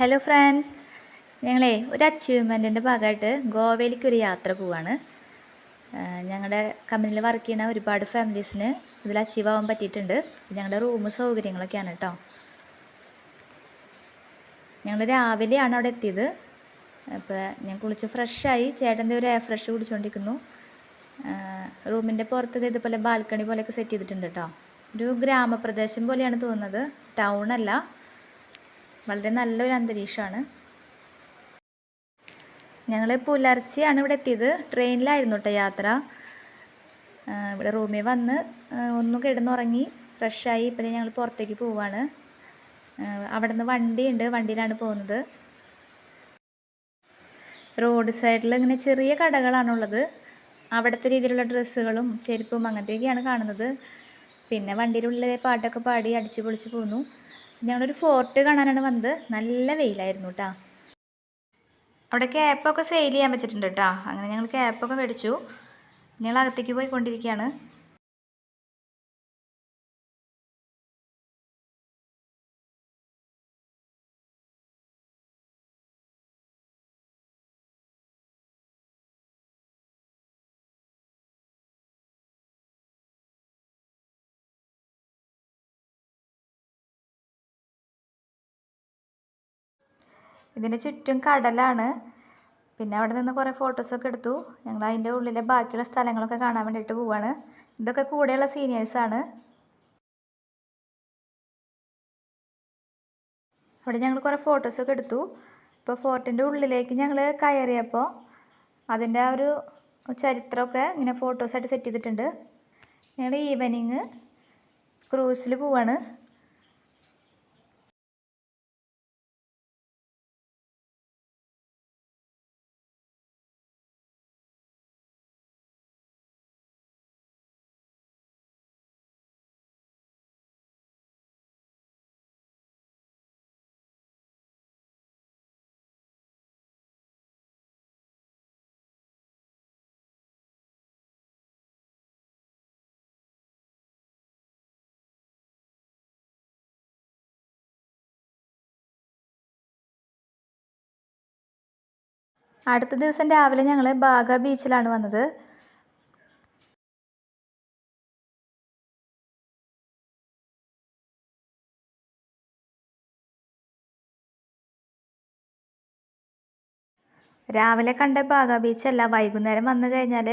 Hello friends ഞങ്ങളെ ഒരു അച്ചീവ്മെന്റിന്റെ ഭാഗമായിട്ട് ഗോവയിലേക്ക് ഒരു യാത്ര പോവാണ്. ഞങ്ങളുടെ കമ്പനിയിൽ വർക്ക് ചെയ്യുന്ന ഒരുപാട് ഫാമിലീസിന് ഇതിൽ അച്ചീവ് ആവാൻ പറ്റിയിട്ടുണ്ട്. ഞങ്ങളുടെ റൂം സൗകര്യങ്ങളൊക്കെയാണ് കേട്ടോ ഞങ്ങൾ രാവിലെയാണ് അവിടെ എത്തിയത്. അപ്പോൾ ഞാൻ കുളിച്ച് ഫ്രഷായി ചേട്ടന്റെ ഒരു എയർ ഫ്രഷ് കുടിച്ചുകൊണ്ടിരിക്കുന്നു റൂമിന്റെ പുറത്ത് ഇതുപോലെ ബാൽക്കണി പോലെയൊക്കെ സെറ്റ് ചെയ്തിട്ടുണ്ട് കേട്ടോ ഒരു ഗ്രാമപ്രദേശം പോലെയാണ് തോന്നുന്നത്. ടൗണല്ല വളരെ നല്ലൊരു അന്തരീക്ഷമാണ്. ഞങ്ങൾ പുലർച്ചെയാണ് ഇവിടെ എത്തിയത്. ട്രെയിനിലായിരുന്നു കേട്ടോ യാത്ര. ഇവിടെ റൂമിൽ വന്ന് ഒന്ന് കിടന്നുറങ്ങി ഫ്രഷായി ഇപ്പം ഞങ്ങൾ പുറത്തേക്ക് പോവാണ്. അവിടെ നിന്ന് വണ്ടിയുണ്ട്. വണ്ടിയിലാണ് പോകുന്നത്. റോഡ് സൈഡിൽ ഇങ്ങനെ ചെറിയ കടകളാണുള്ളത്. അവിടുത്തെ രീതിയിലുള്ള ഡ്രസ്സുകളും ചെരുപ്പും അങ്ങനത്തെയൊക്കെയാണ് കാണുന്നത്. പിന്നെ വണ്ടിയിലുള്ളിലെ പാട്ടൊക്കെ പാടി അടിച്ചു പൊളിച്ച് പോന്നു. ഞങ്ങളൊരു ഫോർട്ട് കാണാനാണ് വന്നത്. നല്ല വെയിലായിരുന്നു കേട്ടോ അവിടെ ക്യാപ്പൊക്കെ സെയിൽ ചെയ്യാൻ വെച്ചിട്ടുണ്ട് കേട്ടോ അങ്ങനെ ഞങ്ങൾ ക്യാപ്പൊക്കെ മേടിച്ചു. ഞങ്ങൾ അകത്തേക്ക് പോയി ഇതിന് ചുറ്റും കടലാണ്. പിന്നെ അവിടെ നിന്ന് കുറേ ഫോട്ടോസൊക്കെ എടുത്തു. ഞങ്ങൾ അതിന്റെ ഉള്ളിലെ ബാക്കിയുള്ള സ്ഥലങ്ങളൊക്കെ കാണാൻ വേണ്ടിയിട്ട് പോവാണ്. ഇതൊക്കെ കൂടെയുള്ള സീനിയേഴ്സാണ് അവിടെ ഞങ്ങൾ കുറേ ഫോട്ടോസൊക്കെ എടുത്തു. ഇപ്പോൾ ഫോർട്ടിന്റെ ഉള്ളിലേക്ക് ഞങ്ങൾ കയറിയപ്പോൾ അതിന്റെ ആ ഒരു ചരിത്രമൊക്കെ ഇങ്ങനെ ഫോട്ടോസായിട്ട് സെറ്റ് ചെയ്തിട്ടുണ്ട്. ഞങ്ങൾ ഈവനിങ് ക്രൂസിൽ പോവാണ്. അടുത്ത ദിവസം രാവിലെ ഞങ്ങൾ ബാഗ ബീച്ചിലാണ് വന്നത്. രാവിലെ കണ്ട ബാഗ ബീച്ചല്ല വൈകുന്നേരം വന്നു കഴിഞ്ഞാൽ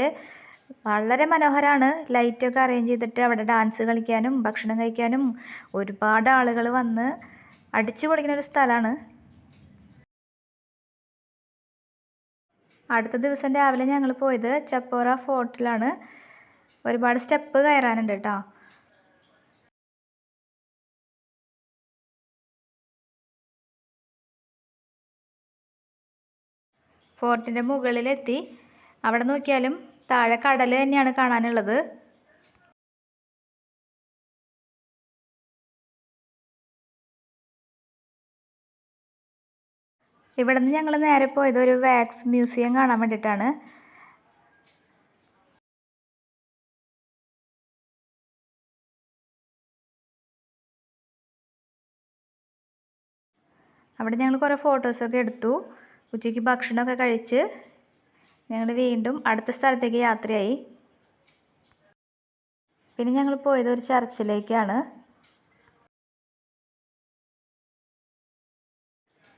വളരെ മനോഹരമാണ് ലൈറ്റൊക്കെ അറേഞ്ച് ചെയ്തിട്ട് അവിടെ ഡാൻസ് കളിക്കാനും ഭക്ഷണം കഴിക്കാനും ഒരുപാട് ആളുകൾ വന്ന് അടിച്ചു പൊളിക്കുന്ന ഒരു സ്ഥലമാണ്. അടുത്ത ദിവസം രാവിലെ ഞങ്ങൾ പോയത് ചപ്പോറ ഫോർട്ടിലാണ്. ഒരുപാട് സ്റ്റെപ്പ് കയറാനുണ്ട് കേട്ടോ. ഫോർട്ടിന്റെ മുകളിലെത്തി. അവിടെ നോക്കിയാലും താഴെ കടൽ തന്നെയാണ് കാണാനുള്ളത്. ഇവിടെ നിന്ന് ഞങ്ങൾ നേരെ പോയത് ഒരു വാക്സ് മ്യൂസിയം കാണാൻ വേണ്ടിയിട്ടാണ് അവിടെ ഞങ്ങൾ കുറേ ഫോട്ടോസൊക്കെ എടുത്തു. ഉച്ചയ്ക്ക് ഭക്ഷണമൊക്കെ കഴിച്ച് ഞങ്ങൾ വീണ്ടും അടുത്ത സ്ഥലത്തേക്ക് യാത്രയായി. പിന്നെ ഞങ്ങൾ പോയത് ഒരു ചർച്ചിലേക്കാണ്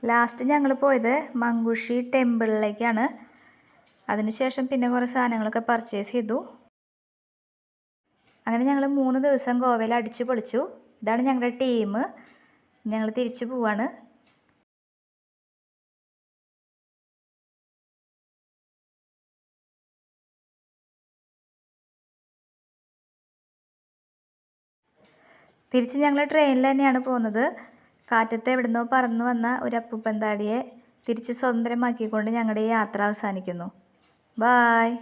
ലാസ്റ്റ് ഞങ്ങൾ പോയത് മങ്കുഷി ടെമ്പിളിലേക്കാണ്. അതിനുശേഷം പിന്നെ കുറേ സാധനങ്ങളൊക്കെ പർച്ചേസ് ചെയ്തു. അങ്ങനെ ഞങ്ങൾ മൂന്ന് ദിവസം ഗോവയിൽ അടിച്ചു പൊളിച്ചു. ഇതാണ് ഞങ്ങളുടെ ടീം ഞങ്ങൾ തിരിച്ചു പോവാണ്. തിരിച്ച് ഞങ്ങൾ ട്രെയിനിൽ തന്നെയാണ് പോകുന്നത്. കാറ്റത്ത് എവിടുന്നോ പറന്നു വന്ന ഒരു അപ്പൂപ്പന്താടിയെ തിരിച്ച് സ്വതന്ത്രമാക്കിക്കൊണ്ട് ഞങ്ങളുടെ ഈ യാത്ര അവസാനിക്കുന്നു. ബായ്